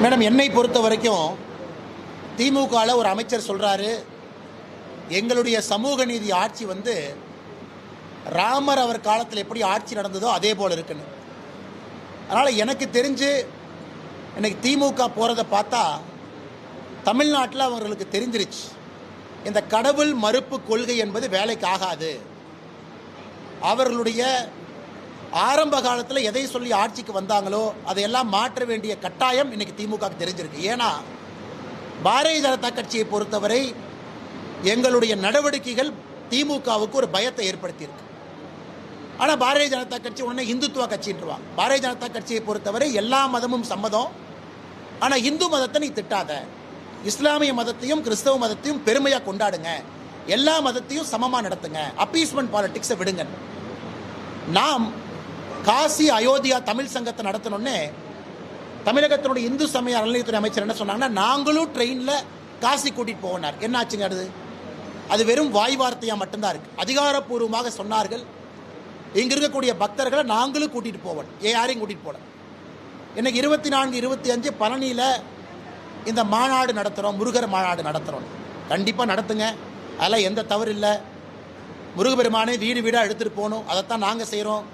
Madam என்னை பொறுத்த வரைக்கும் திமுகவில் ஒரு அமைச்சர் சொல்கிறாரு எங்களுடைய சமூக நீதி ஆட்சி வந்து ராமர் அவர் காலத்தில் எப்படி ஆட்சி நடந்ததோ அதே போல் இருக்குன்னு. அதனால் எனக்கு தெரிஞ்சு இன்னைக்கு திமுக போகிறத பார்த்தா தமிழ்நாட்டில் அவர்களுக்கு தெரிஞ்சிருச்சு. இந்த கடவுள் மறுப்பு கொள்கை என்பது வேலைக்கு ஆகாது. அவர்களுடைய ஆரம்ப காலத்தில் எதை சொல்லி ஆட்சிக்கு வந்தாங்களோ அதையெல்லாம் மாற்ற வேண்டிய கட்டாயம் இன்னைக்கு திமுகவுக்கு தெரிஞ்சிருக்கு. ஏன்னா பாரதிய ஜனதா கட்சியை பொறுத்தவரை எங்களுடைய நடவடிக்கைகள் திமுகவுக்கு ஒரு பயத்தை ஏற்படுத்தியிருக்கு. ஆனால் பாரதிய ஜனதா கட்சி உடனே இந்துத்துவ கட்சின்றவாங்க. பாரதிய ஜனதா கட்சியை பொறுத்தவரை எல்லா மதமும் சம்மதம். ஆனால் இந்து மதத்தை நீ திட்டாத. இஸ்லாமிய மதத்தையும் கிறிஸ்தவ மதத்தையும் பெருமையாக கொண்டாடுங்க. எல்லா மதத்தையும் சமமாக நடத்துங்க. அப்பீஸ்மெண்ட் பாலிட்டிக்ஸை விடுங்க. நாம் காசி அயோத்தியா தமிழ் சங்கத்தை நடத்தணுன்னே தமிழகத்தினுடைய இந்து சமய அறநிலையத்துறை அமைச்சர் என்ன சொன்னாங்கன்னா நாங்களும் ட்ரெயினில் காசி கூட்டிகிட்டு போனார் என்ன ஆச்சுங்க அது? அது வெறும் வாய் வார்த்தையாக மட்டும்தான் இருக்குது அதிகாரப்பூர்வமாக சொன்னார்கள். இங்கே இருக்கக்கூடிய பக்தர்களை நாங்களும் கூட்டிகிட்டு போவோம் ஏன் யாரையும் கூட்டிகிட்டு போகல. இன்னைக்கு இருபத்தி நான்கு இருபத்தி அஞ்சு பழனியில் இந்த மாநாடு நடத்துகிறோம் முருகர் மாநாடு நடத்துகிறோம் கண்டிப்பாக நடத்துங்க. அதெல்லாம் எந்த தவறு இல்லை. முருகபெருமானை வீடு வீடாக எடுத்துகிட்டு போகணும். அதைத்தான் நாங்கள் செய்கிறோம்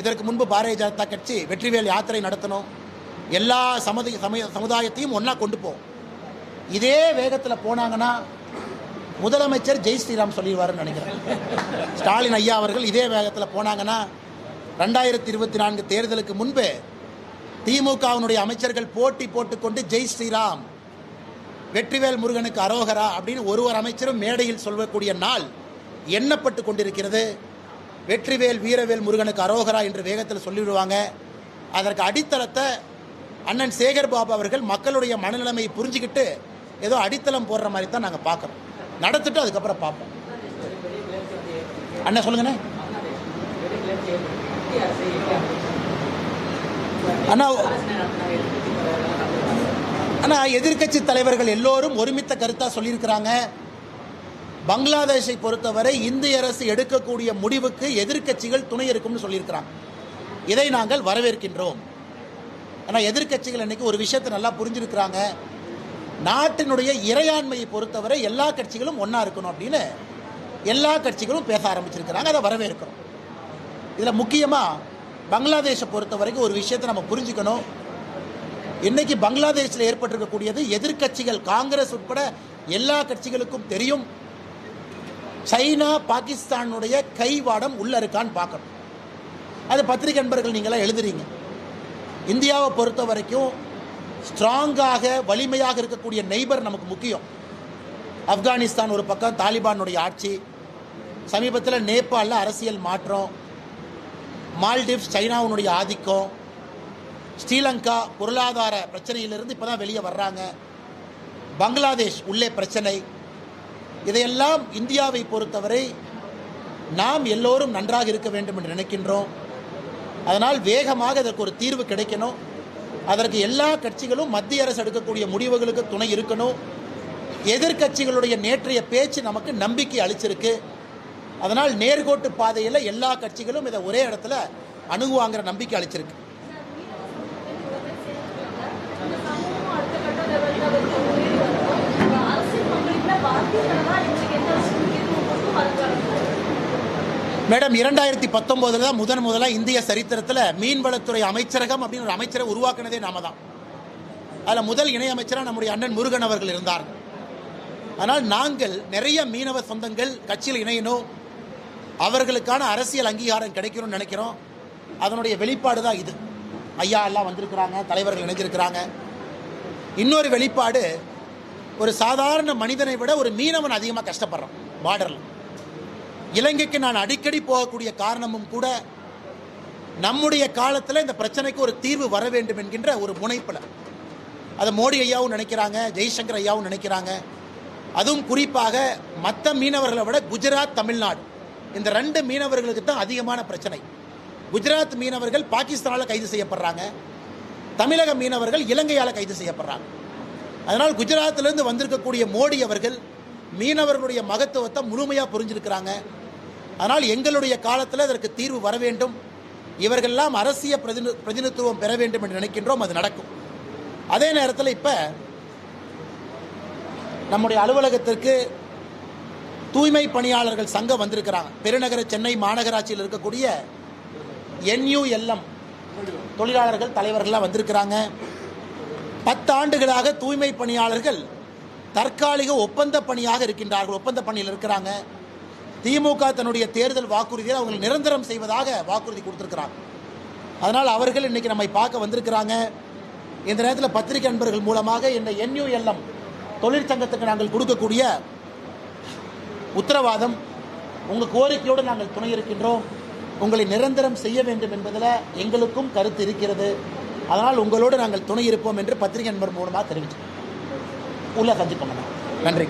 இதற்கு முன்பு பாரதிய ஜனதா கட்சி வெற்றிவேல் யாத்திரை நடத்தணும். எல்லா சமதி சமய சமுதாயத்தையும் ஒன்றா கொண்டு போவோம் இதே வேகத்தில் போனாங்கன்னா முதலமைச்சர் ஜெய் ஸ்ரீராம் சொல்லிடுவாருன்னு நினைக்கிறேன். ஸ்டாலின் ஐயா அவர்கள் இதே வேகத்தில் போனாங்கன்னா ரெண்டாயிரத்தி இருபத்தி நான்கு தேர்தலுக்கு முன்பே திமுகவினுடைய அமைச்சர்கள் போட்டி போட்டுக்கொண்டு ஜெய் ஸ்ரீராம் வெற்றிவேல் முருகனுக்கு அரோகரா அப்படின்னு ஒருவர் அமைச்சரும் மேடையில் சொல்லக்கூடிய நாள் எண்ணப்பட்டு கொண்டிருக்கிறது. வெற்றிவேல் வீரவேல் முருகனுக்கு அரோகரா என்று வேகத்தில் சொல்லிவிடுவாங்க. அதற்கு அடித்தளத்தை அண்ணன் சேகர் பாபு அவர்கள் மக்களுடைய மனநிலைமையை புரிஞ்சுக்கிட்டு ஏதோ அடித்தளம் போடுற மாதிரி தான் நாங்கள் பார்க்குறோம். நடத்திட்டு அதுக்கப்புறம் பார்ப்போம். அண்ணன் சொல்லுங்கண்ணே. அண்ணா அண்ணா எதிர்க்கட்சி தலைவர்கள் எல்லோரும் ஒருமித்த கருத்தாக சொல்லியிருக்கிறாங்க. பங்களாதேஷை பொறுத்தவரை இந்திய அரசு எடுக்கக்கூடிய முடிவுக்கு எதிர்க்கட்சிகள் துணை இருக்கும்னு சொல்லியிருக்கிறாங்க. இதை நாங்கள் வரவேற்கின்றோம். ஆனால் எதிர்க்கட்சிகள் இன்னைக்கு ஒரு விஷயத்தை நல்லா புரிஞ்சிருக்கிறாங்க. நாட்டினுடைய இறையாண்மையை பொறுத்தவரை எல்லா கட்சிகளும் ஒன்றா இருக்கணும் அப்படின்னு எல்லா கட்சிகளும் பேச ஆரம்பிச்சிருக்கிறாங்க. அதை வரவேற்கிறோம். இதில் முக்கியமாக பங்களாதேஷை பொறுத்த வரைக்கும் ஒரு விஷயத்தை நம்ம புரிஞ்சுக்கணும். இன்னைக்கு பங்களாதேஷில் ஏற்பட்டிருக்கக்கூடியது எதிர்க்கட்சிகள் காங்கிரஸ் உட்பட எல்லா கட்சிகளுக்கும் தெரியும். சைனா பாகிஸ்தானுடைய கைவாடம் உள்ள இருக்கான்னு பார்க்கணும். அது பத்திரிகை நண்பர்கள் நீங்களாம் எழுதுறீங்க. இந்தியாவை பொறுத்த வரைக்கும் ஸ்ட்ராங்காக வலிமையாக இருக்கக்கூடிய நெய்பர் நமக்கு முக்கியம். ஆப்கானிஸ்தான் ஒரு பக்கம் தாலிபானுடைய ஆட்சி. சமீபத்தில் நேபாளில் அரசியல் மாற்றம். மால்டிவ்ஸ் சைனாவுடைய ஆதிக்கம். ஸ்ரீலங்கா பொருளாதார பிரச்சனையிலிருந்து இப்போ தான் வெளியே வர்றாங்க. பங்களாதேஷ் உள்ளே பிரச்சனை. இதையெல்லாம் இந்தியாவை பொறுத்தவரை நாம் எல்லோரும் நன்றாக இருக்க வேண்டும் என்று நினைக்கின்றோம். அதனால் வேகமாக அதற்கு ஒரு தீர்வு கிடைக்கணும். அதற்கு எல்லா கட்சிகளும் மத்திய அரசு எடுக்கக்கூடிய முடிவுகளுக்கு துணை இருக்கணும். எதிர்க்கட்சிகளுடைய நேற்றைய பேச்சு நமக்கு நம்பிக்கை அளிச்சிருக்கு. அதனால் நேர்கோட்டு பாதையில் எல்லா கட்சிகளும் இதை ஒரே இடத்துல அணுகுவாங்கிற நம்பிக்கை அளிச்சிருக்கு. மேடம் இரண்டாயிரத்தி பத்தொம்போதில் தான் முதன் முதலாக இந்திய சரித்திரத்தில் மீன்வளத்துறை அமைச்சரகம் அப்படின்னு ஒரு அமைச்சரை உருவாக்குனதே நாம தான். அதில் முதல் இணையமைச்சராக நம்முடைய அண்ணன் முருகன் அவர்கள் இருந்தார். ஆனால் நாங்கள் நிறைய மீனவ சொந்தங்கள் கட்சியில் இணையணும். அவர்களுக்கான அரசியல் அங்கீகாரம் கிடைக்கணும்னு நினைக்கிறோம். அதனுடைய வெளிப்பாடு தான் இது. ஐயா எல்லாம் வந்திருக்கிறாங்க தலைவர்கள் இணைஞ்சிருக்கிறாங்க. இன்னொரு வெளிப்பாடு ஒரு சாதாரண மனிதனை விட ஒரு மீனவன் அதிகமாக கஷ்டப்படுறான் பார்டரில் இலங்கைக்கு நான் அடிக்கடி போகக்கூடிய காரணமும் கூட நம்முடைய காலத்தில் இந்த பிரச்சனைக்கு ஒரு தீர்வு வர வேண்டும் என்கின்ற ஒரு முனைப்பில். அதை மோடி ஐயாவும் நினைக்கிறாங்க ஜெய்சங்கர் ஐயாவும் நினைக்கிறாங்க. அதுவும் குறிப்பாக மற்ற மீனவர்களை விட குஜராத் தமிழ்நாடு. இந்த ரெண்டு மீனவர்களுக்கு தான் அதிகமான பிரச்சனை. குஜராத் மீனவர்கள் பாகிஸ்தானால் கைது செய்யப்படுறாங்க. தமிழக மீனவர்கள் இலங்கையால் கைது செய்யப்படுறாங்க. அதனால் குஜராத்திலிருந்து வந்திருக்கக்கூடிய மோடி அவர்கள் மீனவர்களுடைய மகத்துவத்தை முழுமையாக புரிஞ்சிருக்கிறாங்க. அதனால் எங்களுடைய காலத்தில் அதற்கு தீர்வு வர வேண்டும். இவர்கள்லாம் அரசியல் பிரதினி பிரதிநிதித்துவம் பெற வேண்டும் என்று நினைக்கின்றோம் அது நடக்கும். அதே நேரத்தில் இப்போ நம்முடைய அலுவலகத்திற்கு தூய்மை பணியாளர்கள் சங்கம் வந்திருக்கிறாங்க. பெருநகர சென்னை மாநகராட்சியில் இருக்கக்கூடிய என்யூஎல்எம் தொழிலாளர்கள் தலைவர்கள்லாம் வந்திருக்கிறாங்க. பத்து ஆண்டுகளாக தூய்மை பணியாளர்கள் தற்காலிக ஒப்பந்த பணியாக இருக்கின்றார்கள் ஒப்பந்த பணியில் இருக்கிறாங்க. திமுக தன்னுடைய தேர்தல் வாக்குறுதியை அவங்க நிரந்தரம் செய்வதாக வாக்குறுதி கொடுத்திருக்கிறாங்க அதனால் அவர்கள் இன்னைக்கு நம்மை பார்க்க வந்திருக்கிறாங்க. இந்த நேரத்தில் பத்திரிகை நண்பர்கள் மூலமாக இந்த என்யூஎல்எம் தொழிற்சங்கத்துக்கு நாங்கள் கொடுக்கக்கூடிய உத்தரவாதம் உங்கள் கோரிக்கையோடு நாங்கள் துணை இருக்கின்றோம். உங்களை நிரந்தரம் செய்ய வேண்டும் என்பதில் எங்களுக்கும் கருத்து இருக்கிறது. அதனால் உங்களோடு நாங்கள் துணை இருப்போம் என்று பத்திரிகை நண்பர் மூலமாக தெரிவிச்சோம் உள்ள சந்திப்போம். நன்றி.